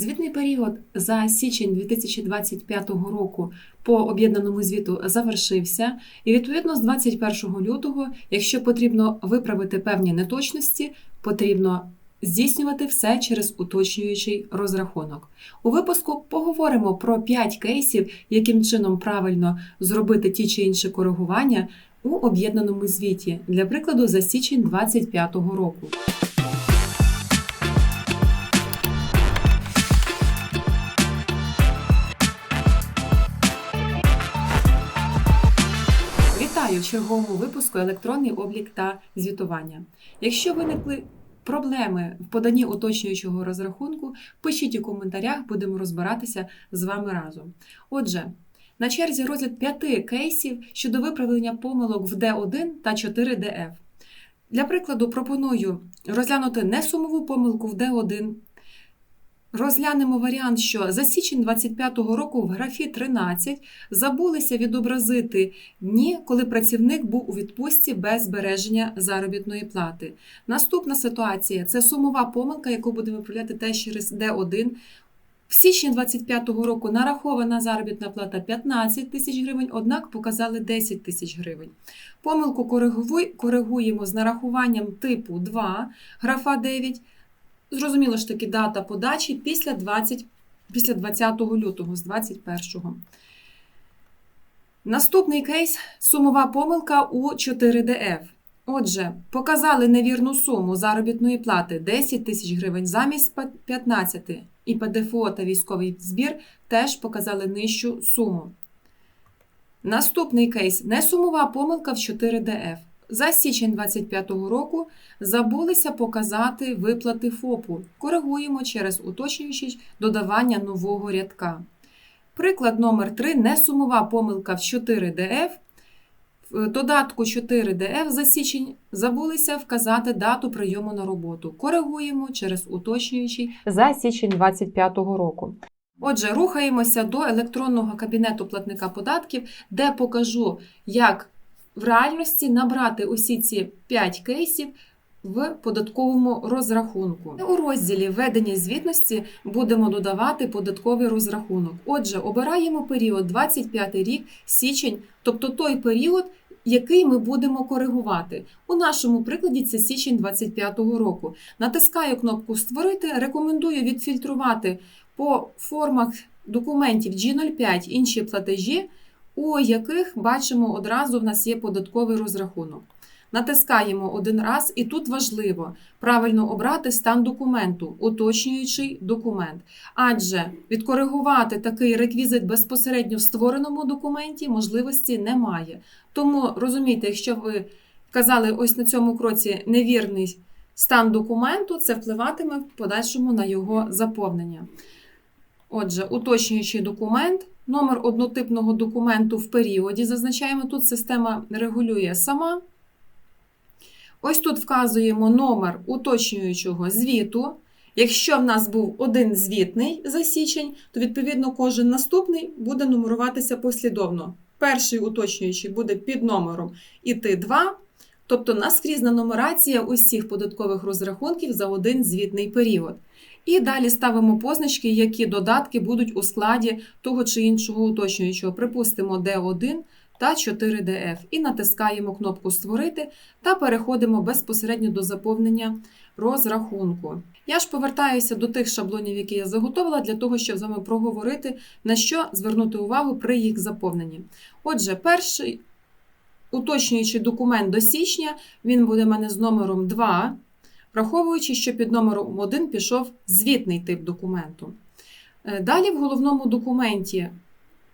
Звітний період за січень 2025 року по об'єднаному звіту завершився, і відповідно з 21 лютого, якщо потрібно виправити певні неточності, потрібно здійснювати все через уточнюючий розрахунок. У випуску поговоримо про 5 кейсів, яким чином правильно зробити ті чи інші коригування у об'єднаному звіті, для прикладу, за січень 2025 року. Вітаю в черговому випуску електронний облік та звітування. Якщо виникли проблеми в поданні уточнюючого розрахунку, пишіть у коментарях, будемо розбиратися з вами разом. Отже, на черзі розгляд п'яти кейсів щодо виправлення помилок в D1 та 4DF. Для прикладу, пропоную розглянути несумову помилку в D1. Розглянемо варіант, що за січень 25-го року в графі 13 забулися відобразити дні, коли працівник був у відпустці без збереження заробітної плати. Наступна ситуація це сумова помилка, яку будемо виправляти теж через D1. В січні 25-го року нарахована заробітна плата 15 тисяч гривень, однак показали 10 тисяч гривень. Помилку коригуємо з нарахуванням типу 2, графа 9. Зрозуміло ж таки дата подачі після 20, після 20 лютого з 21-го. Наступний кейс сумова помилка у 4DF. Отже, показали невірну суму заробітної плати 10 тисяч гривень замість 15, і ПДФО та військовий збір теж показали нижчу суму. Наступний кейс несумова помилка в 4DF. За січень 2025 року забулися показати виплати ФОПу. Коригуємо через уточнюючий додавання нового рядка. Приклад номер 3 несумова помилка в 4DF. В додатку 4DF за січень забулися вказати дату прийому на роботу. Коригуємо через уточнюючий за січень 2025 року. Отже, рухаємося до електронного кабінету платника податків, де покажу, як в реальності набрати усі ці 5 кейсів в податковому розрахунку. У розділі Введення звітності будемо додавати податковий розрахунок. Отже, обираємо період 25 рік, січень, тобто той період, який ми будемо коригувати. У нашому прикладі це січень 25 року. Натискаю кнопку Створити. Рекомендую відфільтрувати по формах документів G05 інші платежі, у яких бачимо одразу в нас є податковий розрахунок. Натискаємо один раз, і тут важливо правильно обрати стан документу, уточнюючий документ. Адже відкоригувати такий реквізит безпосередньо в створеному документі можливості немає. Тому розумійте, якщо ви вказали ось на цьому кроці невірний стан документу, це впливатиме в подальшому на його заповнення. Отже, уточнюючий документ, номер однотипного документу в періоді. Зазначаємо, тут система регулює сама. Ось тут вказуємо номер уточнюючого звіту. Якщо в нас був один звітний за січень, то відповідно кожен наступний буде нумеруватися послідовно. Перший уточнюючий буде під номером іти 2, тобто наскрізна нумерація усіх податкових розрахунків за один звітний період. І далі ставимо позначки, які додатки будуть у складі того чи іншого уточнюючого. Припустимо D1 та 4DF. І натискаємо кнопку Створити та переходимо безпосередньо до заповнення розрахунку. Я ж повертаюся до тих шаблонів, які я заготовила, для того, щоб з вами проговорити, на що звернути увагу при їх заповненні. Отже, перший уточнюючий документ до січня, він буде в мене з номером 2, враховуючи, що під номером 1 пішов звітний тип документу. Е, Далі в головному документі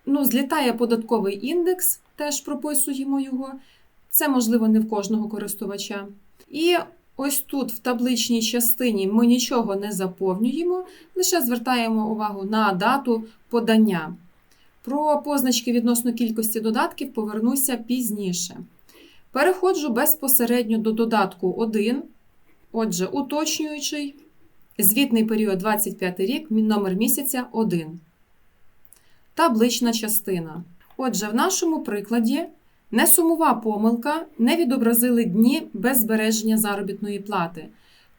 ну, злітає податковий індекс, теж прописуємо його. Це можливо не в кожного користувача. І ось тут, в табличній частині, ми нічого не заповнюємо, лише звертаємо увагу на дату подання. Про позначки відносно кількості додатків повернуся пізніше. Переходжу безпосередньо до додатку 1. Отже, уточнюючий, звітний період 25 рік, номер місяця 1. Таблична частина. Отже, в нашому прикладі несумова помилка не відобразили дні без збереження заробітної плати.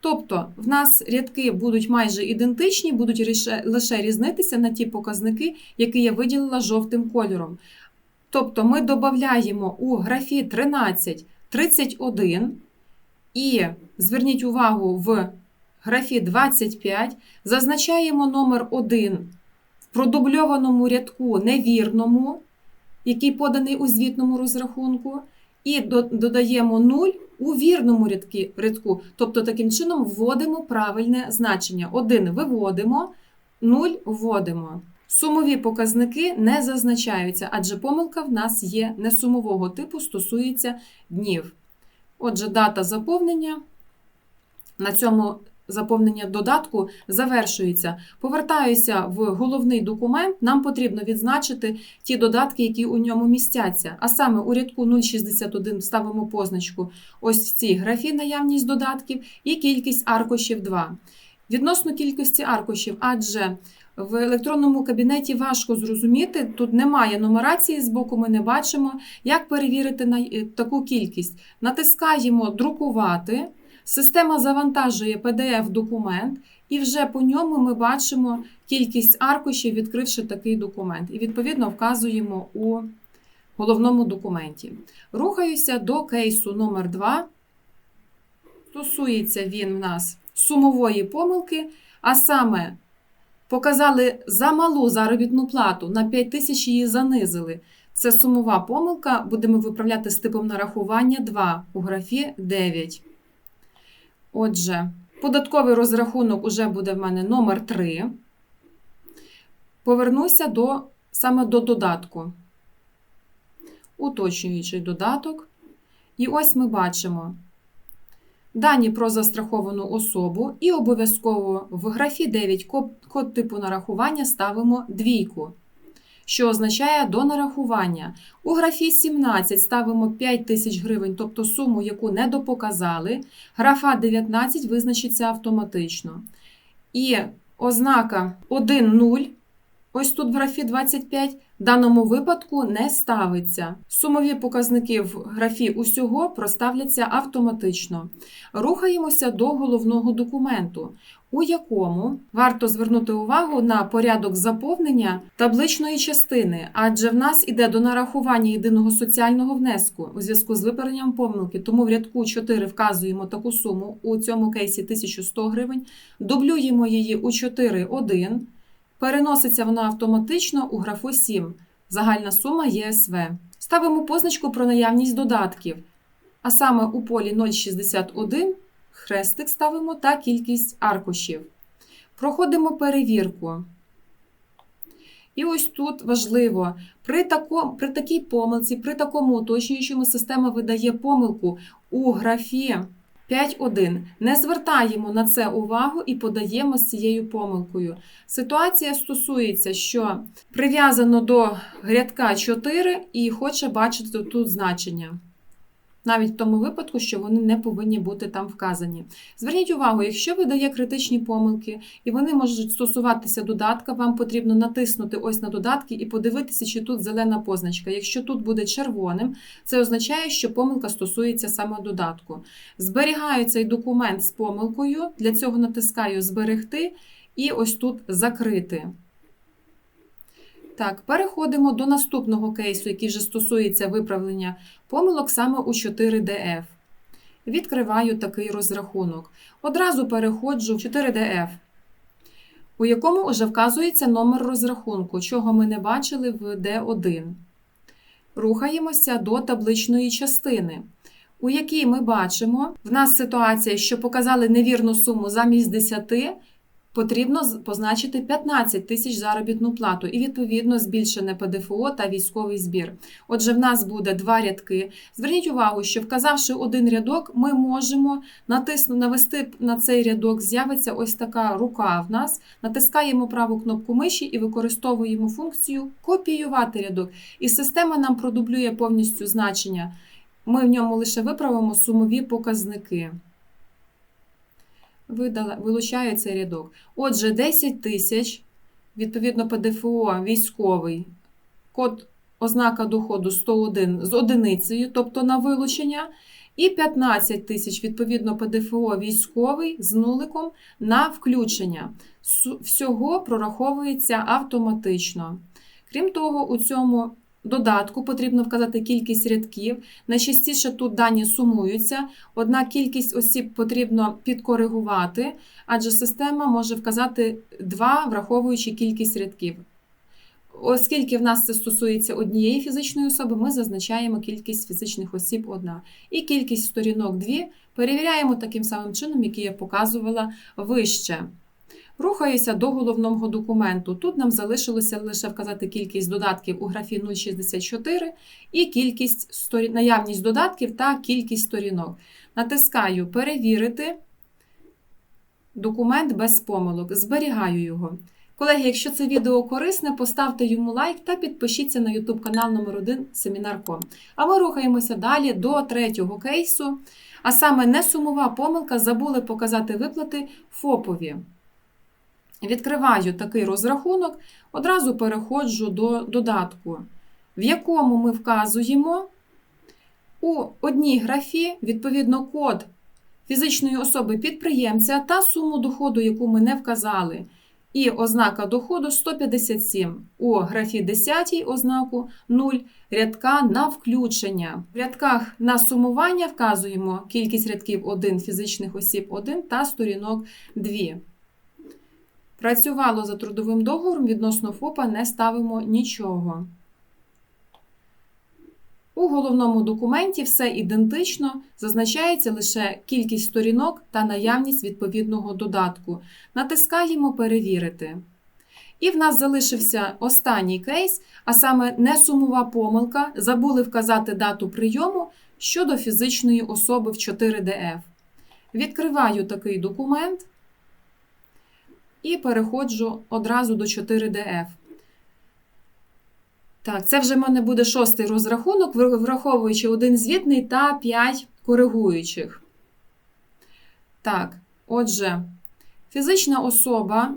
Тобто в нас рядки будуть майже ідентичні, будуть лише- різнитися на ті показники, які я виділила жовтим кольором. Тобто ми додаємо у графі 13 31 і зверніть увагу в графі 25, зазначаємо номер 1 в продубльованому рядку невірному, який поданий у звітному розрахунку, і додаємо 0 у вірному рядку. Тобто, таким чином вводимо правильне значення. 1 виводимо, 0 вводимо. Сумові показники не зазначаються, адже помилка в нас є несумового типу, стосується днів. Отже, дата заповнення. На цьому заповнення додатку завершується. Повертаюся в головний документ. Нам потрібно відзначити ті додатки, які у ньому містяться. А саме у рядку 061 ставимо позначку ось в цій графі наявність додатків і кількість аркушів 2. Відносно кількості аркушів, адже в електронному кабінеті важко зрозуміти, тут немає нумерації з боку, ми не бачимо, як перевірити на е, таку кількість. Натискаємо Друкувати. Система завантажує PDF-документ, і вже по ньому ми бачимо кількість аркушів, відкривши такий документ. І відповідно вказуємо у головному документі. Рухаюся до кейсу номер 2 Стосується він в нас сумової помилки, а саме показали замалу заробітну плату, на 5 тисяч її занизили. Це сумова помилка, будемо виправляти з типом нарахування 2 у графі 9. Отже, податковий розрахунок уже буде в мене номер 3. Повернуся до, саме до додатку. Уточнюючий додаток. І ось ми бачимо дані про застраховану особу, і обов'язково в графі 9 код, типу нарахування ставимо двійку, що означає до нарахування. У графі 17 ставимо 5 тисяч гривень, тобто суму, яку не допоказали. Графа 19 визначиться автоматично. І ознака 1,0, ось тут в графі 25, в даному випадку не ставиться. Сумові показники в графі усього проставляться автоматично. Рухаємося до головного документу, у якому варто звернути увагу на порядок заповнення табличної частини, адже в нас іде до нарахування єдиного соціального внеску у зв'язку з виправленням помилки. Тому в рядку 4 вказуємо таку суму у цьому кейсі 1100 гривень, дублюємо її у 4,1. Переноситься вона автоматично у графу 7. Загальна сума ЄСВ. Ставимо позначку про наявність додатків. А саме у полі 0,61 хрестик ставимо та кількість аркушів. Проходимо перевірку. І ось тут важливо, при, тако, при такій помилці, при такому уточнюючому система видає помилку у графі 5.1. Не звертаємо на це увагу і подаємо з цією помилкою. Ситуація стосується, що прив'язано до рядка 4 і хоче бачити тут значення. Навіть в тому випадку, що вони не повинні бути там вказані. Зверніть увагу, якщо видає критичні помилки і вони можуть стосуватися додатка, вам потрібно натиснути ось на додатки і подивитися, чи тут зелена позначка. Якщо тут буде червоним, це означає, що помилка стосується саме додатку. Зберігаю цей документ з помилкою, для цього натискаю Зберегти і ось тут Закрити. Так, переходимо до наступного кейсу, який вже стосується виправлення помилок саме у 4DF. Відкриваю такий розрахунок. Одразу переходжу в 4DF, у якому вже вказується номер розрахунку, чого ми не бачили в D1. Рухаємося до табличної частини, у якій ми бачимо, в нас ситуація, що показали невірну суму замість 10, потрібно позначити 15 тисяч заробітну плату і відповідно збільшене ПДФО та військовий збір. Отже, в нас буде два рядки. Зверніть увагу, що вказавши один рядок, ми можемо натиснути, навести на цей рядок, з'явиться ось така рука в нас. Натискаємо праву кнопку миші і використовуємо функцію копіювати рядок. І система нам продублює повністю значення. Ми в ньому лише виправимо сумові показники. Видала, вилучаю цей рядок. Отже, 10 тисяч, відповідно, ПДФО військовий, код ознака доходу 101 з одиницею, тобто на вилучення. І 15 тисяч, відповідно, ПДФО військовий з нуликом на включення. Всього прораховується автоматично. Крім того, у цьому додатку потрібно вказати кількість рядків. Найчастіше тут дані сумуються, однак кількість осіб потрібно підкоригувати, адже система може вказати 2, враховуючи кількість рядків. Оскільки в нас це стосується однієї фізичної особи, ми зазначаємо кількість фізичних осіб одна. І кількість сторінок 2 перевіряємо таким самим чином, який я показувала вище. Рухаюся до головного документу. Тут нам залишилося лише вказати кількість додатків у графі 064 і кількість сторі... наявність додатків та кількість сторінок. Натискаю Перевірити документ без помилок. Зберігаю його. Колеги, якщо це відео корисне, поставте йому лайк та підпишіться на YouTube канал номер 1 Семінар.com. А ми рухаємося далі до третього кейсу. А саме несумова помилка забули показати виплати ФОПові. Відкриваю такий розрахунок, одразу переходжу до додатку, в якому ми вказуємо у одній графі, відповідно, код фізичної особи підприємця та суму доходу, яку ми не вказали. І ознака доходу 157. У графі 10 ознаку 0 рядка на включення. В рядках на сумування вказуємо кількість рядків 1 фізичних осіб 1 та сторінок 2. Працювало за трудовим договором, відносно ФОПа не ставимо нічого. У головному документі все ідентично, зазначається лише кількість сторінок та наявність відповідного додатку. Натискаємо Перевірити. І в нас залишився останній кейс, а саме несумова помилка. Забули вказати дату прийому щодо фізичної особи в 4DF. Відкриваю такий документ і переходжу одразу до 4DF. Так, це вже в мене буде шостий розрахунок, враховуючи один звітний та 5 коригуючих. Так, отже, фізична особа,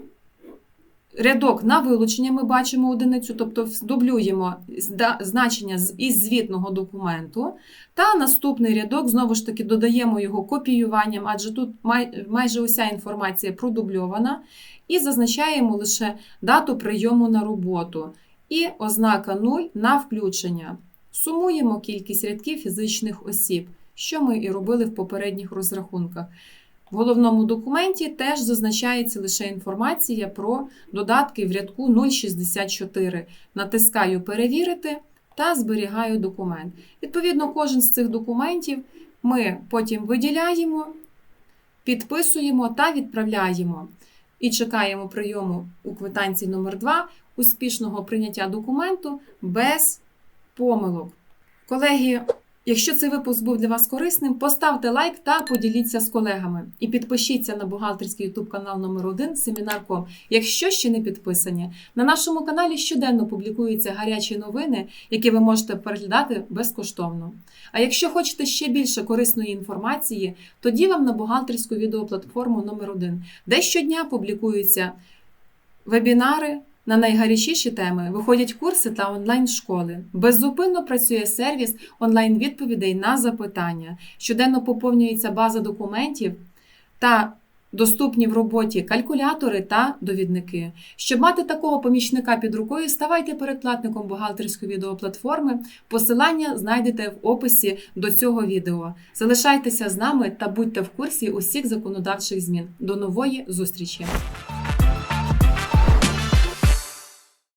рядок на вилучення ми бачимо одиницю, тобто дублюємо значення із звітного документу. Та наступний рядок, знову ж таки, додаємо його копіюванням, адже тут майже уся інформація продубльована. І зазначаємо лише дату прийому на роботу. І ознака 0 на включення. Сумуємо кількість рядків фізичних осіб, що ми і робили в попередніх розрахунках. В головному документі теж зазначається лише інформація про додатки в рядку 064. Натискаю Перевірити та зберігаю документ. Відповідно, кожен з цих документів ми потім виділяємо, підписуємо та відправляємо. І чекаємо прийому у квитанції номер 2 успішного прийняття документу без помилок. Колеги, якщо цей випуск був для вас корисним, поставте лайк та поділіться з колегами. І підпишіться на бухгалтерський YouTube канал номер 1 Семінар.ком, якщо ще не підписані. На нашому каналі щоденно публікуються гарячі новини, які ви можете переглядати безкоштовно. А якщо хочете ще більше корисної інформації, тоді вам на бухгалтерську відеоплатформу номер 1 де щодня публікуються вебінари. На найгарячіші теми виходять курси та онлайн-школи. Беззупинно працює сервіс онлайн-відповідей на запитання. Щоденно поповнюється база документів та доступні в роботі калькулятори та довідники. Щоб мати такого помічника під рукою, ставайте передплатником бухгалтерської відеоплатформи. Посилання знайдете в описі до цього відео. Залишайтеся з нами та будьте в курсі усіх законодавчих змін. До нової зустрічі!